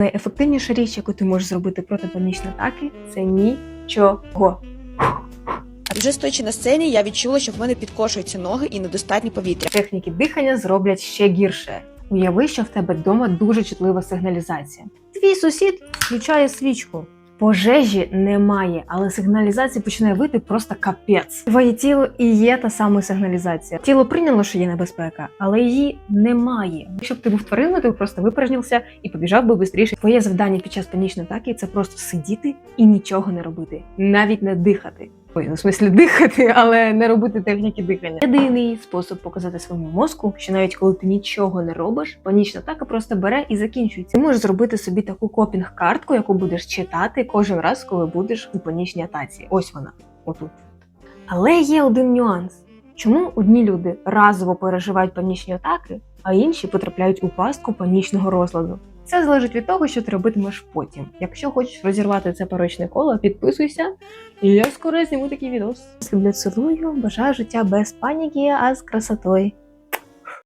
Найефективніша річ, яку ти можеш зробити проти панічної атаки, це нічого. Вже стоячи на сцені, я відчула, що в мене підкошуються ноги і недостатньо повітря. Техніки дихання зроблять ще гірше. Уяви, що в тебе вдома дуже чутлива сигналізація. Твій сусід включає свічку. Пожежі немає, але сигналізація починає вити просто капець. Твоє тіло і є та сама сигналізація. Тіло прийняло, що є небезпека, але її немає. Якщо б ти був твариною, ти б просто випорожнився і побіжав би швидше. Твоє завдання під час панічної атаки це просто сидіти і нічого не робити, навіть не дихати. Ой, ну, смислі дихати, але не робити техніки дихання. Єдиний спосіб показати своєму мозку, що навіть коли ти нічого не робиш, панічна атака просто бере і закінчується. Ти можеш зробити собі таку копінг-картку, яку будеш читати кожен раз, коли будеш у панічній атаці. Ось вона, отут. Але є один нюанс. Чому одні люди разово переживають панічні атаки, а інші потрапляють у пастку панічного розладу? Це залежить від того, що ти робитимеш потім. Якщо хочеш розірвати це порочне коло, підписуйся, і я скоро зніму такий відос. Люблю цілую, бажаю життя без паніки, а з красотою.